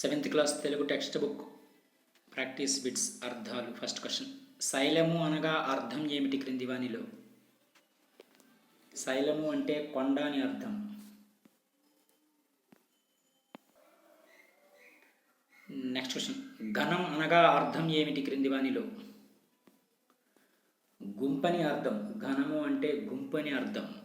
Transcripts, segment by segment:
Seventh class Telugu text book practice bits అర్థాలు. First question. శైలము అనగా అర్థం ఏమిటి క్రింది వానిలో? శైలము అంటే కొండ అని అర్థం. Next question. ఘనం అనగా అర్థం ఏమిటి క్రింది వానిలో? గుంపని అర్థం. ఘనము అంటే గుంపని అర్థం.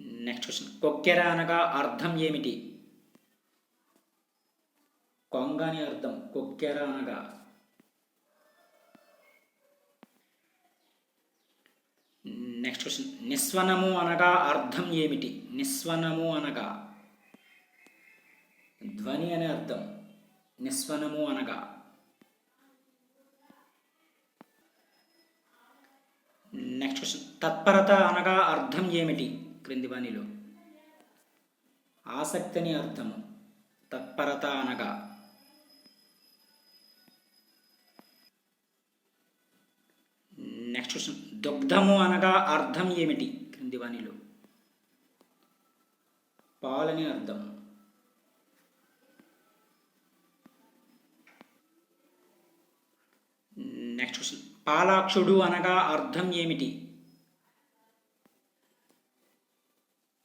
నెక్స్ట్ క్వశ్చన్ కొక్కెర అనగా అర్థం ఏమిటి? కొంగ అని అర్థం కొక్కెర అనగా. నెక్స్ట్ క్వశ్చన్ నిస్వనము అనగా అర్థం ఏమిటి? నిస్వనము అనగా. ధ్వని అనే అర్థం. నిస్వనము అనగా. నెక్స్ట్ క్వశ్చన్ తత్పరత అనగా అర్థం ఏమిటి? క్రింది వాణిలో ఆసక్తిని అర్థము. తత్పరత అనగా నెక్స్ట్ క్వశ్చన్. దుగ్ధము అనగా అర్థం ఏమిటి? క్రింది వాణిలో పాలని అర్థం నెక్స్ట్ క్వశ్చన్. పాలాక్షుడు అనగా అర్థం ఏమిటి?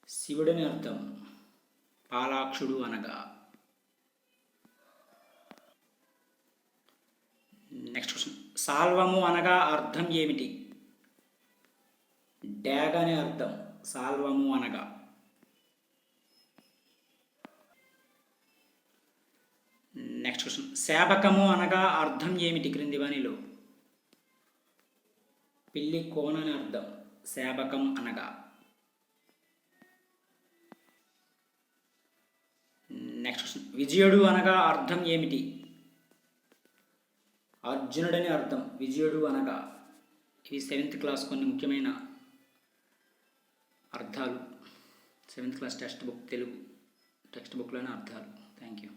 శివుడని అర్థం. పాలాక్షుడు అనగా. నెక్స్ట్ క్వశ్చన్ సాల్వము అనగా అర్థం ఏమిటి? డ్యాగ్ అనే అర్థం. సాల్వము అనగా. నెక్స్ట్ క్వశ్చన్ శాపకము అనగా అర్థం ఏమిటి క్రింది వనిలో పిల్లి కోన అని అర్థం. శాపకం అనగా. నెక్స్ట్ క్వశ్చన్ విజయుడు అనగా అర్థం ఏమిటి? అర్జునుడని అర్థం విజయుడు అనగా. ఇవి సెవెంత్ క్లాస్ కొన్ని ముఖ్యమైన అర్థాలు. Seventh class text book Telugu text బుక్లోని అర్థాలు. Thank you